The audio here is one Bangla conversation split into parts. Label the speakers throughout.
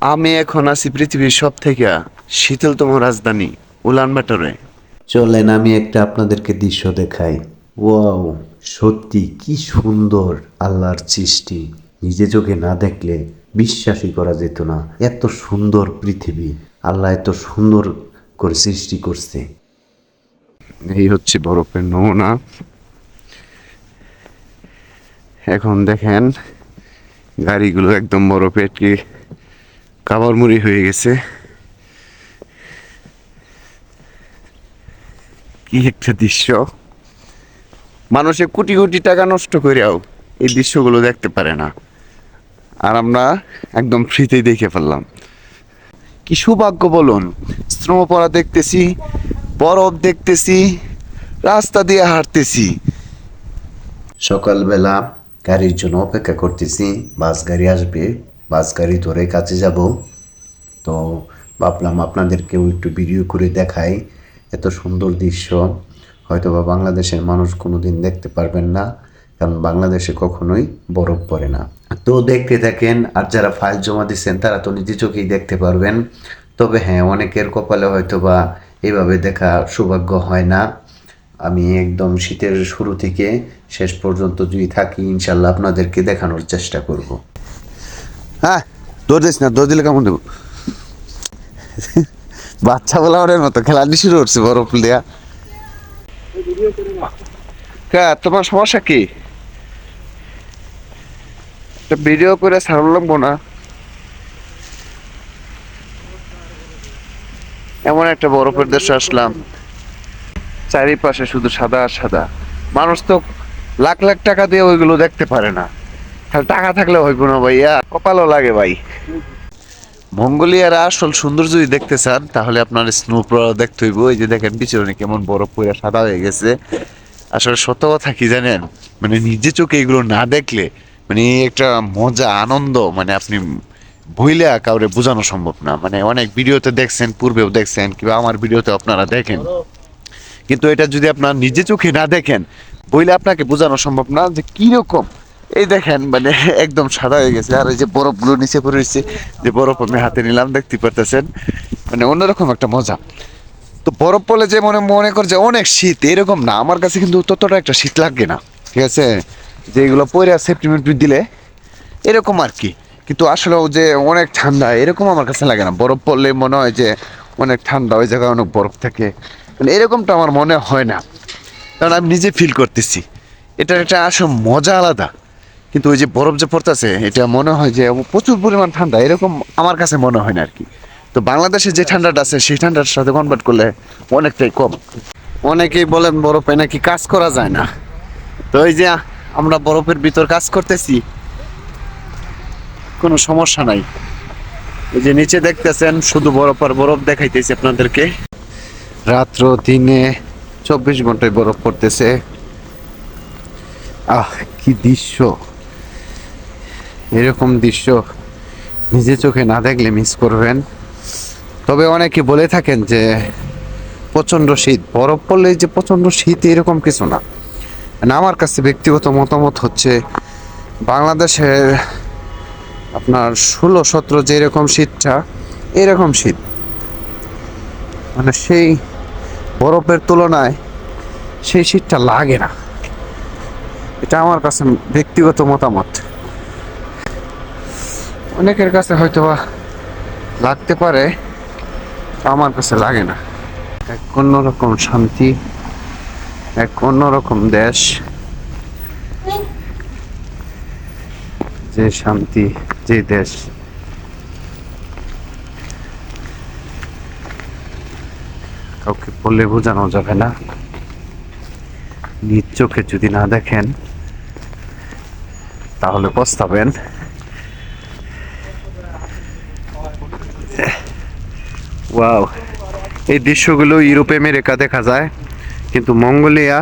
Speaker 1: আমি এখন আছি পৃথিবীর সব থেকে শীতলতম রাজধানী উলানবাটরে।
Speaker 2: চলেন আমি একটা আপনাদেরকে দৃশ্য দেখাই। ওয়াও সত্যি কি সুন্দর আল্লাহর সৃষ্টি। নিজে চোখে না দেখলে বিশ্বাসই করা যেত না। এত সুন্দর পৃথিবী আল্লাহ এত সুন্দর করে সৃষ্টি করছে।
Speaker 1: এই হচ্ছে বরফের নমুনা। এখন দেখেন গাড়িগুলো একদম বরফে কাবার মুড়ি হয়ে গেছে। কি একটা দৃশ্য। মানুষে কোটি কোটি টাকা নষ্ট করেও এই দৃশ্যগুলো দেখতে পারে না। আর আমরা একদম ফ্রিতেই দেখে ফেললাম। কি সৌভাগ্য বলুন শ্রমপড়া দেখতেছি, বরফ দেখতেছি, রাস্তা দিয়ে হাঁটতেছি।
Speaker 2: সকালবেলা গাড়ির জন্য অপেক্ষা করতেছি, বাস গাড়ি আসবে। বাস গাড়ি ধরে কাছে যাব। তো ভাবলাম আপনাদেরকেও একটু ভিডিও করে দেখাই। এত সুন্দর দৃশ্য। হয়তো বা বাংলাদেশের মানুষ কোনোদিন দেখতে পারবেন না, কারণ বাংলাদেশে কখনোই বরফ পড়ে না। তো দেখতে থাকেন, আর যারা ফাইল জমা দিচ্ছেন, তারা তো নিজে চোখেই দেখতে পারবেন। তবে হ্যাঁ অনেকের কপালে হয়তো বা এইভাবে দেখা সৌভাগ্য হয় না। আমি একদম শীতের শুরু থেকে শেষ পর্যন্ত যদি থাকি, ইনশাল্লাহ আপনাদেরকে দেখানোর চেষ্টা করব।
Speaker 1: হ্যাঁ দৌড় দিস না, দৌড় দিলে কেমন দেবো? বাচ্চা বলা ওর মতো, খেলাটি শুরু করছে বরফ দেয়া। কে, তোমার সমস্যা কি? ভিডিও করে লাগবো না। এমন একটা বরফের দেশে আসলাম। চারিপাশে শুধু সাদা আর সাদা। মানুষ তো লাখ লাখ টাকা দিয়ে ওইগুলো দেখতে পারে না। টাকা থাকলে হইব না ভাইয়া, কপালও লাগে ভাই। মঙ্গোলিয়ার আসল সৌন্দর্য যদি দেখতে চান, তাহলে আপনার স্নো দেখতে হইব। এই যে দেখেন, পিছনে কেমন বরফ পড়ে সাদা হয়ে গেছে। আসলে সত্য কথা কি জানেন? মানে নিজে চোখে এগুলো না দেখলে মানে একটা মজা, আনন্দ মানে আপনি বইলে কাউরে বোঝানো সম্ভব না। মানে অনেক ভিডিওতে দেখছেন, পূর্বেও দেখছেন, কিংবা আমার ভিডিওতে আপনারা দেখেন। কিন্তু এটা যদি আপনার নিজে চোখে না দেখেন বইলে আপনাকে বোঝানো সম্ভব না যে কীরকম এই দেখেন মানে একদম সাদা হয়ে গেছে। আর এই যে বরফগুলো নিচে পড়ে রয়েছে, যে বরফ আমি হাতে নিলাম, দেখতে পারতেছেন? মানে অন্যরকম একটা মজা। তো বরফ পড়লে যে মনে মনে করে যে অনেক শীত, এরকম না। আমার কাছে কিন্তু ততটা একটা শীত লাগে না, ঠিক আছে? যে এগুলো পরে সেফটি মেফটি দিলে, এরকম আর কি। কিন্তু আসলেও যে অনেক ঠান্ডা, এরকম আমার কাছে লাগে না। বরফ পড়লে মনে হয় যে অনেক ঠান্ডা, ওই জায়গায় অনেক বরফ থাকে। মানে এরকমটা আমার মনে হয় না। কারণ আমি নিজে ফিল করতেছি। এটার একটা আসলে মজা আলাদা। কিন্তু ওই যে বরফ যে পড়তেছে, এটা মনে হয় যে প্রচুর পরিমাণ ঠান্ডা, এরকম আমার কাছে মনে হয় না আর কি। তো বাংলাদেশে যে ঠান্ডাটা আছে, সেই ঠান্ডার সাথে কনভার্ট করলে অনেকটাই কম। অনেকেই বলেন বরফে নাকি কাজ করা যায় না। তো এই যে আমরা বরফের ভিতর কাজ করতেছি, কোনো সমস্যা নাই। এই যে নিচে দেখতেছেন, শুধু বরফ আর বরফ দেখাইতেছি আপনাদেরকে। রাত্র দিনে চব্বিশ ঘন্টায় বরফ পড়তেছে। আহ, কি দৃশ্য। এরকম দৃশ্য নিজে চোখে না দেখলে মিস করবেন। তবে অনেকে বলে থাকেন যে, প্রচণ্ড শীত। বরফ পড়লে যে প্রচণ্ড শীত, এরকম কিছু না। মানে আমার কাছে ব্যক্তিগত মতামত হচ্ছে, বাংলাদেশের আপনার ষোলো সতেরো যেরকম শীতটা, এরকম শীত। মানে সেই বরফের তুলনায় সেই শীতটা লাগে না। এটা আমার কাছে ব্যক্তিগত মতামত। অনেকের কাছে হয়তো বা লাগতে পারে, আমার কাছে লাগে না। এক অন্যরকম শান্তি, এক অন্যরকম দেশ, যে শান্তি, যে দেশ। কাউকে বললে বোঝানো যাবে না। নিজ চোখে যদি না দেখেন, তাহলে পস্তাবেন। ওয়াও এই দৃশ্যগুলো ইউরোপে আমেরিকা দেখা যায়, কিন্তু মঙ্গোলিয়া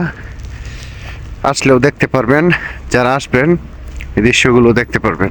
Speaker 1: আসলেও দেখতে পারবেন, যারা আসবেন, এই দৃশ্যগুলো দেখতে পারবেন।